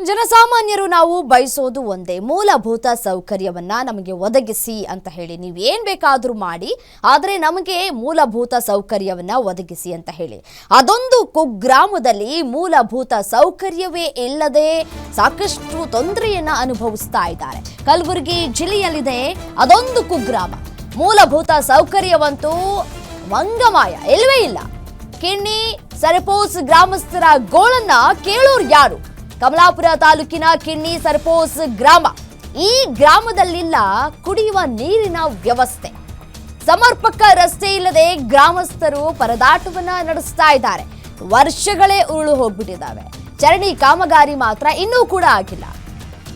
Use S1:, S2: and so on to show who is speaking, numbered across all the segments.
S1: ಜನಸಾಮಾನ್ಯರು ನಾವು ಬಯಸೋದು ಒಂದೇ, ಮೂಲಭೂತ ಸೌಕರ್ಯವನ್ನ ನಮಗೆ ಒದಗಿಸಿ ಅಂತ ಹೇಳಿ. ನೀವು ಏನ್ ಬೇಕಾದರೂ ಮಾಡಿ, ಆದರೆ ನಮಗೆ ಮೂಲಭೂತ ಸೌಕರ್ಯವನ್ನ ಒದಗಿಸಿ ಅಂತ ಹೇಳಿ. ಅದೊಂದು ಕುಗ್ರಾಮದಲ್ಲಿ ಮೂಲಭೂತ ಸೌಕರ್ಯವೇ ಇಲ್ಲದೆ ಸಾಕಷ್ಟು ತೊಂದರೆಯನ್ನ ಅನುಭವಿಸ್ತಾ ಇದ್ದಾರೆ. ಕಲಬುರಗಿ ಜಿಲ್ಲೆಯಲ್ಲಿದೆ ಅದೊಂದು ಕುಗ್ರಾಮ. ಮೂಲಭೂತ ಸೌಕರ್ಯವಂತೂ ಮಂಗಮಾಯ ಇಲ್ವೇ ಇಲ್ಲ. ಕಿಣ್ಣಿ, ಸರಪೋಸ್ ಗ್ರಾಮಸ್ಥರ ಗೋಳನ್ನ ಕೇಳೋರು ಯಾರು? ಕಮಲಾಪುರ ತಾಲೂಕಿನ ಕಿಣ್ಣಿ ಸರ್ಪೋಸ್ ಗ್ರಾಮ. ಈ ಗ್ರಾಮದಲ್ಲಿಲ್ಲ ಕುಡಿಯುವ ನೀರಿನ ವ್ಯವಸ್ಥೆ. ಸಮರ್ಪಕ ರಸ್ತೆ ಇಲ್ಲದೆ ಗ್ರಾಮಸ್ಥರು ಪರದಾಟವನ್ನ ನಡೆಸ್ತಾ ಇದ್ದಾರೆ. ವರ್ಷಗಳೇ ಉರುಳು ಹೋಗ್ಬಿಟ್ಟಿದ್ದಾವೆ. ಚರಣಿ ಕಾಮಗಾರಿ ಮಾತ್ರ ಇನ್ನೂ ಕೂಡ ಆಗಿಲ್ಲ.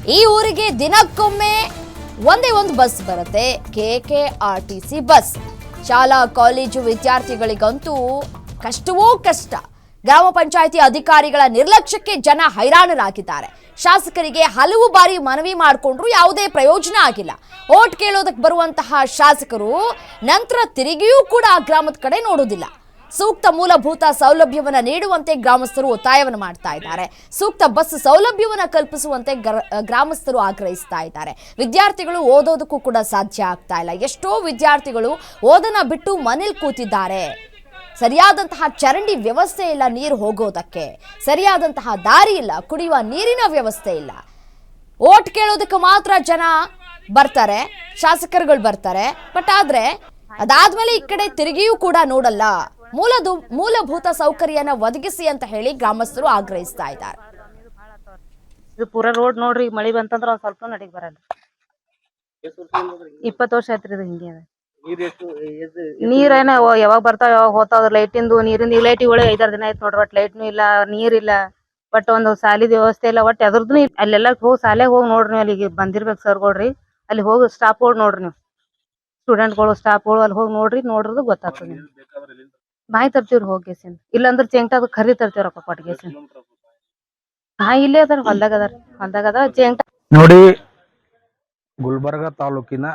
S1: ಈ ಊರಿಗೆ ದಿನಕ್ಕೊಮ್ಮೆ ಒಂದೇ ಒಂದು ಬಸ್ ಬರುತ್ತೆ. K K R T C bus. ಶಾಲಾ, ಕಾಲೇಜು ವಿದ್ಯಾರ್ಥಿಗಳಿಗಂತೂ ಕಷ್ಟವೋ ಕಷ್ಟ. ಗ್ರಾಮ ಪಂಚಾಯಿತಿ ಅಧಿಕಾರಿಗಳ ನಿರ್ಲಕ್ಷ್ಯಕ್ಕೆ ಜನ ಹೈರಾಣರಾಗಿದ್ದಾರೆ. ಶಾಸಕರಿಗೆ ಹಲವು ಬಾರಿ ಮನವಿ ಮಾಡಿಕೊಂಡ್ರು ಯಾವುದೇ ಪ್ರಯೋಜನ ಆಗಿಲ್ಲ. ಓಟ್ ಕೇಳೋದಕ್ಕೆ ಬರುವಂತಹ ಶಾಸಕರು ನಂತರ ತಿರುಗಿಯೂ ಕೂಡ ಆ ಗ್ರಾಮದ ಕಡೆ ನೋಡೋದಿಲ್ಲ ಸೂಕ್ತ ಮೂಲಭೂತ ಸೌಲಭ್ಯವನ್ನ ನೀಡುವಂತೆ ಗ್ರಾಮಸ್ಥರು ಒತ್ತಾಯವನ್ನು ಮಾಡ್ತಾ ಇದ್ದಾರೆ. ಸೂಕ್ತ ಬಸ್ ಸೌಲಭ್ಯವನ್ನ ಕಲ್ಪಿಸುವಂತೆ ಗ್ರ- ಗ್ರಾಮಸ್ಥರು ಆಗ್ರಹಿಸ್ತಾ ಇದ್ದಾರೆ. ವಿದ್ಯಾರ್ಥಿಗಳು ಓದೋದಕ್ಕೂ ಕೂಡ ಸಾಧ್ಯ ಆಗ್ತಾ ಇಲ್ಲ. ಎಷ್ಟೋ ವಿದ್ಯಾರ್ಥಿಗಳು ಓದನ ಬಿಟ್ಟು ಮನೇಲಿ ಕೂತಿದ್ದಾರೆ. ಸರಿಯಾದಂತಹ ಚರಂಡಿ ವ್ಯವಸ್ಥೆ ಇಲ್ಲ ನೀರು ಹೋಗೋದಕ್ಕೆ. ಸರಿಯಾದಂತಹ ದಾರಿ ಇಲ್ಲ, ಕುಡಿಯುವ ನೀರಿನ ವ್ಯವಸ್ಥೆ ಇಲ್ಲ. ಓಟ್ ಕೇಳೋದಕ್ಕೆ ಮಾತ್ರ ಜನ ಬರ್ತಾರೆ, ಶಾಸಕರುಗಳು ಬರ್ತಾರೆ, ಬಟ್ ಆದ್ರೆ ಅದಾದ್ಮೇಲೆ ಈ ಕಡೆ ತಿರುಗಿಯೂ ಕೂಡ ನೋಡಲ್ಲ. ಮೂಲದು, ಮೂಲಭೂತ ಸೌಕರ್ಯನ ಒದಗಿಸಿ ಅಂತ ಹೇಳಿ ಗ್ರಾಮಸ್ಥರು ಆಗ್ರಹಿಸ್ತಾ ಇದ್ದಾರೆ.
S2: ಇದು ಪೂರಾ ರೋಡ್ ನೋಡ್ರಿ, ಮಳಿ ಬಂತಂದ್ರ ಸ್ವಲ್ಪ ನಡಿಗೆ ಬರಲ್ಲ. ಇಪ್ಪತ್ತು ವರ್ಷ ಆಯ್ತ್ರಿ ಇದು ಹಿಂಗೆ ಏನ ಯಾವಾಗ ಬರ್ತಾವ ಯಾವಾಗ ಹೋಗ್ತಾವ ಲೈಟಿಂದು ನೀರಿಂದ ಈ ಲೈಟ್ ಒಳಗೆ ಐದಾರು ದಿನ ಆಯ್ತು ನೋಡ್ರಿ ಒಟ್ ಲೈಟ್ನು ಇಲ್ಲ ನೀರಿಲ್ಲ ಬಟ್ ಒಂದು ಸಾಲಿದ ವ್ಯವಸ್ಥೆ ಇಲ್ಲ ಒಟ್ ಎದ್ರದ್ದು ಅಲ್ಲೆಲ್ಲ ಹೋಗಿ ಶಾಲೆಗೆ ಹೋಗಿ ನೋಡ್ರಿ ನೀವು ಅಲ್ಲಿಗೆ ಬಂದಿರ್ಬೇಕು ಸರ್ಗಳ್ರಿ ಅಲ್ಲಿ ಹೋಗಿ ಸ್ಟಾಫ್ಗಳು ನೋಡ್ರಿ ನೀವು. ಸ್ಟೂಡೆಂಟ್ಗಳು ಸ್ಟಾಫ್ಗಳು ಅಲ್ಲಿ ಹೋಗಿ ನೋಡ್ರಿ ನೋಡ್ರದು ಗೊತ್ತಾಗ್ತದೆ ನಿಮ್ಗೆ. ಬಾಯಿ ತರ್ತೀವ್ರಿ ಹೋಗಿ ಇಲ್ಲಾಂದ್ರ ಚೆಂಟ ಅದು ಖರೀ ತರ್ತೀವಿ ರೊಕ್ಕ ಕೊಟ್ಟು ಕೇಸಿನ್ ಹಾ ಇಲ್ಲೇ ಅದಾರ ಹೊಲ್ದಾಗ ಅದಾರ ಹೊಲ್ದಾಗ ಅದ ಚೆಂಟ
S3: ನೋಡಿ ಗುಲ್ಬರ್ಗ ತಾಲೂಕಿನ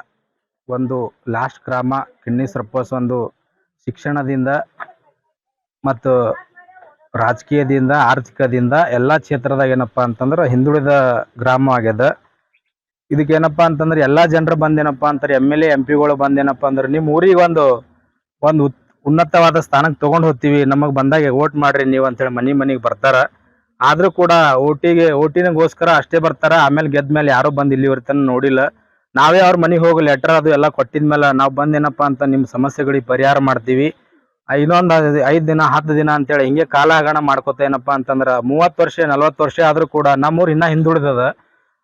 S3: ಒಂದು ಲಾಸ್ಟ್ ಗ್ರಾಮ ಕಿಡ್ನಿ ಸರ್ಪಸ್ ಒಂದು ಶಿಕ್ಷಣದಿಂದ ಮತ್ತು ರಾಜಕೀಯದಿಂದ, ಆರ್ಥಿಕದಿಂದ ಎಲ್ಲ ಕ್ಷೇತ್ರದಾಗ ಏನಪ್ಪ ಅಂತಂದ್ರೆ ಹಿಂದುಳಿದ ಗ್ರಾಮ ಆಗ್ಯದ. ಇದಕ್ಕೇನಪ್ಪ ಅಂತಂದ್ರೆ ಎಲ್ಲ ಜನರು ಬಂದೇನಪ್ಪ ಅಂತಾರೆ ಎಂ ಎಲ್ ಎ ಎಂ ಪಿಗಳು ಬಂದೇನಪ್ಪ ಅಂದ್ರೆ ನಿಮ್ಮ ಊರಿಗೆ ಒಂದು ಒಂದು ಉನ್ನತವಾದ ಸ್ಥಾನಕ್ಕೆ ತೊಗೊಂಡು ಹೋಗ್ತೀವಿ, ನಮಗೆ ಬಂದಾಗ ಓಟ್ ಮಾಡ್ರಿ ನೀವು ಅಂತೇಳಿ ಮನೆ ಮನೆಗೆ ಬರ್ತಾರ. ಆದ್ರೂ ಕೂಡ ಓಟಿಗೆ, ಓಟಿನಗೋಸ್ಕರ ಅಷ್ಟೇ ಬರ್ತಾರ, ಆಮೇಲೆ ಗೆದ್ದ ಮೇಲೆ ಯಾರು ಬಂದು ಇಲ್ಲಿವರೆ ನೋಡಿಲ್ಲ. ನಾವೇ ಅವ್ರ ಮನೆಗೆ ಹೋಗಿ ಲೆಟರ್ ಅದು ಎಲ್ಲ ಕೊಟ್ಟಿದ್ಮೇಲೆ ನಾವು ಬಂದೇನಪ್ಪ ಅಂತ ನಿಮ್ಮ ಸಮಸ್ಯೆಗಳಿಗೆ ಪರಿಹಾರ ಮಾಡ್ತೀವಿ. ಇನ್ನೊಂದು ಐದು ದಿನ, ಹತ್ತು ದಿನ ಅಂತೇಳಿ ಹಿಂಗೆ ಕಾಲ ಹಗಣ ಮಾಡ್ಕೋತ ಏನಪ್ಪ ಅಂತಂದ್ರೆ ಮೂವತ್ತು ವರ್ಷ, ನಲ್ವತ್ತು ವರ್ಷ ಆದ್ರೂ ಕೂಡ ನಮ್ಮೂರು ಇನ್ನೂ ಹಿಂದುಳಿದದ.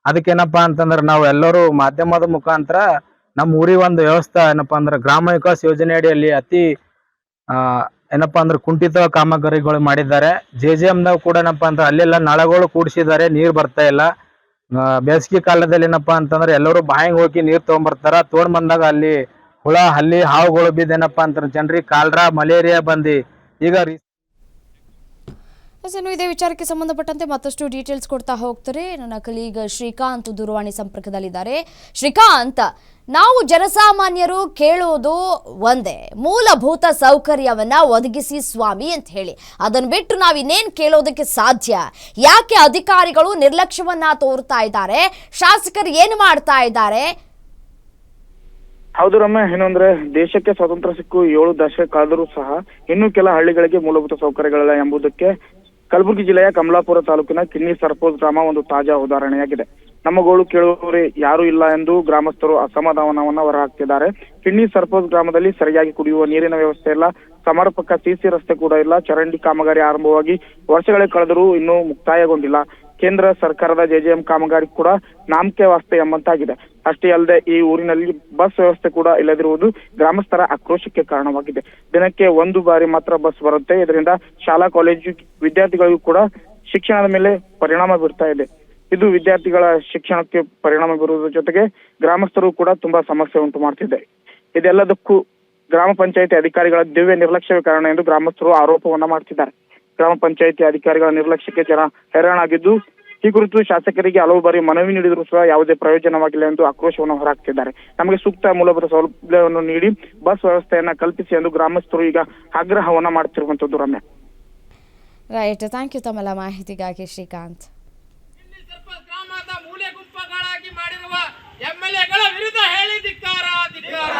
S3: ಅದಕ್ಕೇನಪ್ಪ ಅಂತಂದ್ರೆ ನಾವು ಎಲ್ಲರೂ ಮಾಧ್ಯಮದ ಮುಖಾಂತರ ನಮ್ಮ ಊರಿಗೆ ಒಂದು ವ್ಯವಸ್ಥೆ ಏನಪ್ಪ ಅಂದ್ರೆ ಗ್ರಾಮ ವಿಕಾಸ್ ಯೋಜನೆ ಅಡಿಯಲ್ಲಿ ಅತಿ ಏನಪ್ಪ ಅಂದ್ರೆ ಕುಂಠಿತ ಕಾಮಗಾರಿಗಳು ಮಾಡಿದ್ದಾರೆ. ಜೆ ಜೆ ಎಮ್ದಾಗ ಕೂಡ ಏನಪ್ಪ ಅಂದ್ರೆ ಅಲ್ಲೆಲ್ಲ ನಳಗಳು ಕೂಡಿಸಿದ್ದಾರೆ, ನೀರು ಬರ್ತಾ ಇಲ್ಲ. ಬೇಸಿಗೆ ಕಾಲದಲ್ಲಿ ಏನಪ್ಪ ಅಂತಂದ್ರೆ ಎಲ್ಲರೂ ಬಾಯಿಗೆ ಹೋಗಿ ನೀರು ತೊಗೊಂಬರ್ತಾರ. ತಗೊಂಡ್ ಬಂದಾಗ ಅಲ್ಲಿ ಹುಳ, ಹಲ್ಲಿ, ಹಾವುಗಳು ಬಿದ್ದೇನಪ್ಪ ಅಂತಂದ್ರೆ ಜನರಿಗೆ ಕಾಲರಾ, ಮಲೇರಿಯಾ ಬಂದಿ ಈಗ ರೀ
S1: ಇನ್ನು ಇದೇ ವಿಚಾರಕ್ಕೆ ಸಂಬಂಧಪಟ್ಟಂತೆ ಮತ್ತಷ್ಟು ಡೀಟೇಲ್ಸ್ ಕೊಡ್ತಾ ಹೋಗ್ತಾರೆ. ನನ್ನ ಕಲೀಗ ಶ್ರೀಕಾಂತ್ ದೂರವಾಣಿ ಸಂಪರ್ಕದಲ್ಲಿದ್ದಾರೆ. ಶ್ರೀಕಾಂತ್, ನಾವು ಜನಸಾಮಾನ್ಯರು ಕೇಳೋದು ಒಂದೇ, ಮೂಲಭೂತ ಸೌಕರ್ಯವನ್ನ ಒದಗಿಸಿ ಸ್ವಾಮಿ ಅಂತ ಹೇಳಿ. ಅದನ್ನು ಬಿಟ್ಟು ನಾವು ಇನ್ನೇನು ಕೇಳೋದಕ್ಕೆ ಸಾಧ್ಯ? ಯಾಕೆ ಅಧಿಕಾರಿಗಳು ನಿರ್ಲಕ್ಷ್ಯವನ್ನ ತೋರ್ತಾ ಇದ್ದಾರೆ? ಶಾಸಕರು ಏನು ಮಾಡ್ತಾ ಇದ್ದಾರೆ?
S4: ಹೌದು ರಮ್ಯ, ಏನಂದ್ರೆ ದೇಶಕ್ಕೆ ಸ್ವಾತಂತ್ರ್ಯ ಸಿಕ್ಕು ಏಳು ದಶಕ ಆದರೂ ಸಹ ಇನ್ನೂ ಕೆಲ ಹಳ್ಳಿಗಳಿಗೆ ಮೂಲಭೂತ ಸೌಕರ್ಯಗಳಲ್ಲ ಎಂಬುದಕ್ಕೆ ಕಲಬುರಗಿ ಜಿಲ್ಲೆಯ ಕಮಲಾಪುರ ತಾಲೂಕಿನ ಕಿನ್ನಿ ಸರ್ಪೋಸ್ ಗ್ರಾಮ ಒಂದು ತಾಜಾ ಉದಾಹರಣೆಯಾಗಿದೆ. ನಮ್ಮ ಗೋಳು ಕೇಳುವವರೇ ಯಾರು ಇಲ್ಲ ಎಂದು ಗ್ರಾಮಸ್ಥರು ಅಸಮಾಧಾನವನ್ನ ಹೊರಹಾಕ್ತಿದ್ದಾರೆ ಕಿನ್ನಿ ಸರ್ಪೋಸ್ ಗ್ರಾಮದಲ್ಲಿ ಸರಿಯಾಗಿ ಕುಡಿಯುವ ನೀರಿನ ವ್ಯವಸ್ಥೆ ಇಲ್ಲ. ಸಮರ್ಪಕ ಸಿಸಿ ರಸ್ತೆ ಕೂಡ ಇಲ್ಲ. ಚರಂಡಿ ಕಾಮಗಾರಿ ಆರಂಭವಾಗಿ ವರ್ಷಗಳೇ ಕಳೆದರೂ ಇನ್ನೂ ಮುಕ್ತಾಯಗೊಂಡಿಲ್ಲ. ಕೇಂದ್ರ ಸರ್ಕಾರದ ಜೆಜೆಎಂ ಕಾಮಗಾರಿ ಕೂಡ ನಾಮಕೆ ವಾಸ್ತೆ ಎಂಬಂತಾಗಿದೆ. ಅಷ್ಟೇ ಅಲ್ಲದೆ ಈ ಊರಿನಲ್ಲಿ ಬಸ್ ವ್ಯವಸ್ಥೆ ಕೂಡ ಇಲ್ಲದಿರುವುದು ಗ್ರಾಮಸ್ಥರ ಆಕ್ರೋಶಕ್ಕೆ ಕಾರಣವಾಗಿದೆ. ದಿನಕ್ಕೆ ಒಂದು ಬಾರಿ ಮಾತ್ರ ಬಸ್ ಬರುತ್ತೆ. ಇದರಿಂದ ಶಾಲಾ, ಕಾಲೇಜು ವಿದ್ಯಾರ್ಥಿಗಳಿಗೂ ಕೂಡ ಶಿಕ್ಷಣದ ಮೇಲೆ ಪರಿಣಾಮ ಬೀರ್ತಾ ಇದೆ. ಇದು ವಿದ್ಯಾರ್ಥಿಗಳ ಶಿಕ್ಷಣಕ್ಕೆ ಪರಿಣಾಮ ಬೀರುವುದರ ಜೊತೆಗೆ ಗ್ರಾಮಸ್ಥರು ಕೂಡ ತುಂಬಾ ಸಮಸ್ಯೆ ಉಂಟು ಮಾಡ್ತಿದೆ. ಇದೆಲ್ಲದಕ್ಕೂ ಗ್ರಾಮ ಪಂಚಾಯತಿ ಅಧಿಕಾರಿಗಳ ದಿವ್ಯ ನಿರ್ಲಕ್ಷ್ಯವೇ ಕಾರಣ ಎಂದು ಗ್ರಾಮಸ್ಥರು ಆರೋಪವನ್ನ ಮಾಡ್ತಿದ್ದಾರೆ. ಗ್ರಾಮ ಪಂಚಾಯತಿ ಅಧಿಕಾರಿಗಳ ನಿರ್ಲಕ್ಷ್ಯಕ್ಕೆ ಜನ ಹೈರಾಣಾಗಿದ್ದು ಈ ಕುರಿತು ಶಾಸಕರಿಗೆ ಹಲವು ಬಾರಿ ಮನವಿ ನೀಡಿದರೂ ಸಹ ಯಾವುದೇ ಪ್ರಯೋಜನವಾಗಿಲ್ಲ ಎಂದು ಆಕ್ರೋಶವನ್ನು ಹೊರಹಾಕಿದ್ದಾರೆ ನಮಗೆ ಸೂಕ್ತ ಮೂಲಭೂತ ಸೌಲಭ್ಯವನ್ನು ನೀಡಿ ಬಸ್ ವ್ಯವಸ್ಥೆಯನ್ನು ಕಲ್ಪಿಸಿ ಎಂದು ಗ್ರಾಮಸ್ಥರು ಈಗ ಆಗ್ರಹವನ್ನ ಮಾಡುತ್ತಿರುವಂತದ್ದು ರಮ್ಯ.
S1: ರೈಟ್ ಥ್ಯಾಂಕ್ ಯು ತಮ್ಮಲ್ಲ ಮಾಹಿತಿಗಾಗಿ ಶ್ರೀಕಾಂತ್.
S5: ಮಾಡಿರುವ ಎಂಎಲ್ಎಗಳ ವಿರುದ್ಧ ಹೇಳಿ ಧಿಕ್ಕಾರ. ಧಿಕ್ಕಾರ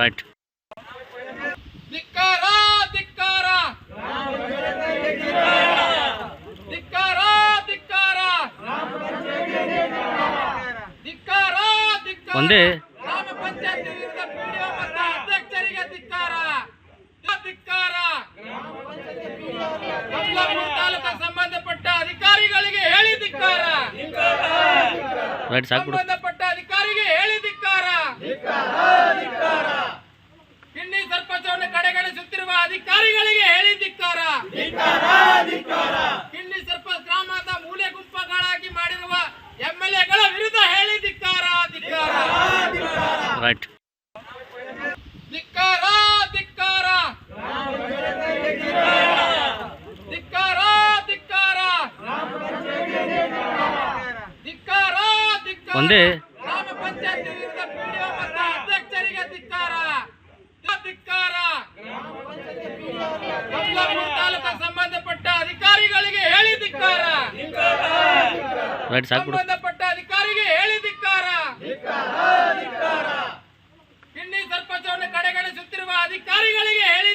S5: ರೈಟ್ ತಾಲೂಕು ಸಂಬಂಧಪಟ್ಟ ಅಧಿಕಾರಿಗಳಿಗೆ ಹೇಳಿ ಸಂಬಂಧಪಟ್ಟ ಅಧಿಕಾರಿಗೆ ಹೇಳಿ ಕಡೆಗಣಿಸುತ್ತಿರುವ ಅಧಿಕಾರಿಗಳಿಗೆ ಹೇಳಿ ಧಿಕ್ಕಾರ ಕಿಣ್ಣಿ ಸರ್ಪ ಗ್ರಾಮದ ಮೂಲೆ ಗುಂಪಗಳಾಗಿ ಮಾಡಿರುವ ಎಂಎಲ್ಎಗಳ ವಿರುದ್ಧ ಹೇಳಿ
S6: ರೈಟ್ ಒಂದೇ.
S5: ಗ್ರಾಮ ಅಧ್ಯಕ್ಷರಿಗೆ ತಾಲೂಕು ಸಂಬಂಧಪಟ್ಟ ಅಧಿಕಾರಿಗಳಿಗೆ ಹೇಳಿ ಸಂಬಂಧಪಟ್ಟ ಅಧಿಕಾರಿಗೆ ಹೇಳಿ ಧಿಕ್ಕಾರ.
S6: ಸಮಾಜವನ್ನು ಕಡೆಗಣಿಸುತ್ತಿರುವ
S5: ಅಧಿಕಾರಿಗಳಿಗೆ ಹೇಳಿ